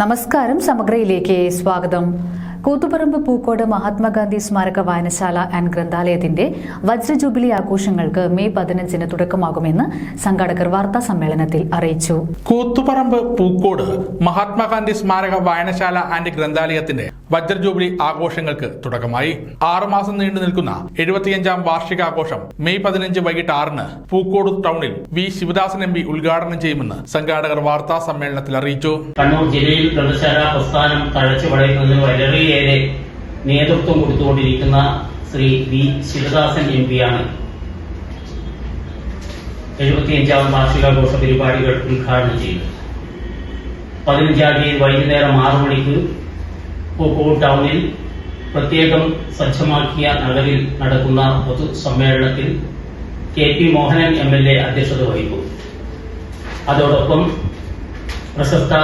നമസ്കാരം സമഗ്രയിലേക്ക് സ്വാഗതം. കൂത്തുപറമ്പ് പൂക്കോട് മഹാത്മാഗാന്ധി സ്മാരക വായനശാല ആൻഡ് ഗ്രന്ഥാലയത്തിന്റെ വജ്രജൂബിലി ആഘോഷങ്ങൾക്ക് മെയ് പതിനഞ്ചിന് തുടക്കമാകുമെന്ന് സംഘാടകർ വാർത്താ സമ്മേളനത്തിൽ അറിയിച്ചു. കൂത്തുപറമ്പ് പൂക്കോട് മഹാത്മാഗാന്ധി സ്മാരക വായനശാല ആൻഡ് ഗ്രന്ഥാലയത്തിന്റെ വജ്ര ജൂബിലി ആഘോഷങ്ങൾക്ക് തുടക്കമായി. ആറുമാസം നീണ്ടു നിൽക്കുന്ന എഴുപത്തിയഞ്ചാം വാർഷികാഘോഷം മെയ് പതിനഞ്ച് വൈകിട്ട് ആറിന് പൂക്കോട് ടൗണിൽ വി ശിവദാസൻ എം പി ഉദ്ഘാടനം ചെയ്യുമെന്ന് സംഘാടകർ വാർത്താ സമ്മേളനത്തിൽ അറിയിച്ചു. കണ്ണൂർ ജില്ലയിൽ ഗ്രന്ഥശാല പ്രസ്ഥാനം തഴച്ചു വളയുന്നതിന് വളരെയേറെ നേതൃത്വം കൊടുത്തുകൊണ്ടിരിക്കുന്ന ശ്രീ വി ശിവദാസൻ എം പിയാണ് എഴുപത്തിയഞ്ചാം വാർഷികാഘോഷ പരിപാടികൾ ഉദ്ഘാടനം ചെയ്തത് പതിനഞ്ചാം തീയതി വൈകുന്നേരം ആറു മണിക്ക് പൂക്കോട് ടൗണിൽ പ്രത്യേകം സജ്ജമാക്കിയ നഗരിൽ നടക്കുന്ന പൊതുസമ്മേളനത്തിൽ K P Mohanan M L A അധ്യക്ഷത വഹിക്കും. അതോടൊപ്പം പ്രശസ്ത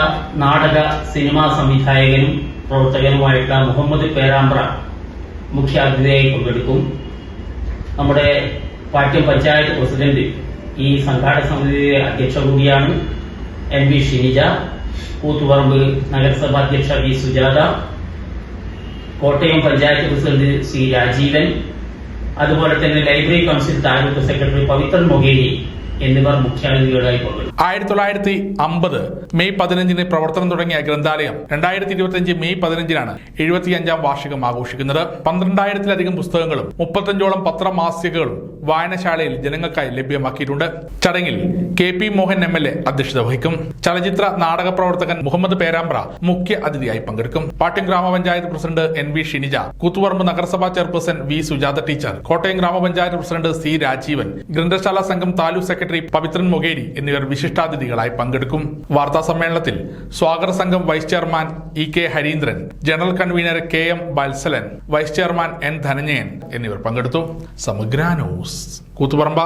നാടക സിനിമാ സംവിധായകനും പ്രവർത്തകനുമായിട്ടുള്ള മുഹമ്മദ് പേരാമ്പ്ര മുഖ്യാതിഥിയായി പങ്കെടുക്കും. നമ്മുടെ പാട്യം പഞ്ചായത്ത് പ്രസിഡന്റ് ഈ സംഘാടക സമിതിയുടെ അധ്യക്ഷ കൂടിയാണ് എം വി ഷിനിജ. കൂത്തുപറമ്പ് നഗരസഭാ അധ്യക്ഷ V Sujatha. Kottayam panchayat president C Rajeevan. അതുപോലെ തന്നെ library council taluk secretary Pavithran Mogeri എന്നിവർ മുഖ്യാതിഥികളായി പങ്കെടുക്കും. ആയിരത്തി തൊള്ളായിരത്തി അമ്പത് മെയ് പതിനഞ്ചിന് പ്രവർത്തനം തുടങ്ങിയ ഗ്രന്ഥാലയം രണ്ടായിരത്തി ഇരുപത്തിയഞ്ച് മെയ് പതിനഞ്ചിനാണ് എഴുപത്തിയഞ്ചാം വാർഷികം ആഘോഷിക്കുന്നത്. പന്ത്രണ്ടായിരത്തിലധികം പുസ്തകങ്ങളും മുപ്പത്തഞ്ചോളം പത്രമാസികകളും വായനശാലയിൽ ജനങ്ങൾക്കായി ലഭ്യമാക്കിയിട്ടുണ്ട്. ചടങ്ങിൽ K P Mohan M L A അധ്യക്ഷത വഹിക്കും. ചലച്ചിത്ര നാടക പ്രവർത്തകൻ മുഹമ്മദ് പേരാമ്പ്ര മുഖ്യ അതിഥിയായി പങ്കെടുക്കും. പാട്യം ഗ്രാമപഞ്ചായത്ത് president N V Shinija Koothuparamba നഗരസഭാ chairperson V Sujatha teacher Kottayam ഗ്രാമപഞ്ചായത്ത് പ്രസിഡന്റ് സി രാജീവൻ ഗ്രന്ഥശാല സംഘം താലൂക്ക് സെക്രട്ടറി പവിത്രൻ മൊകേരി എന്നിവർ വിശിഷ്ടാതിഥികളായി പങ്കെടുക്കും. വാർത്താ സമ്മേളനത്തിൽ സ്വാഗത സംഘം vice chairman E K Hareendran general convener K M Valsalan vice chairman N Dhananjayan എന്നിവർ പങ്കെടുത്തു. സമഗ്ര ന്യൂസ് കൂത്തുപറമ്പ.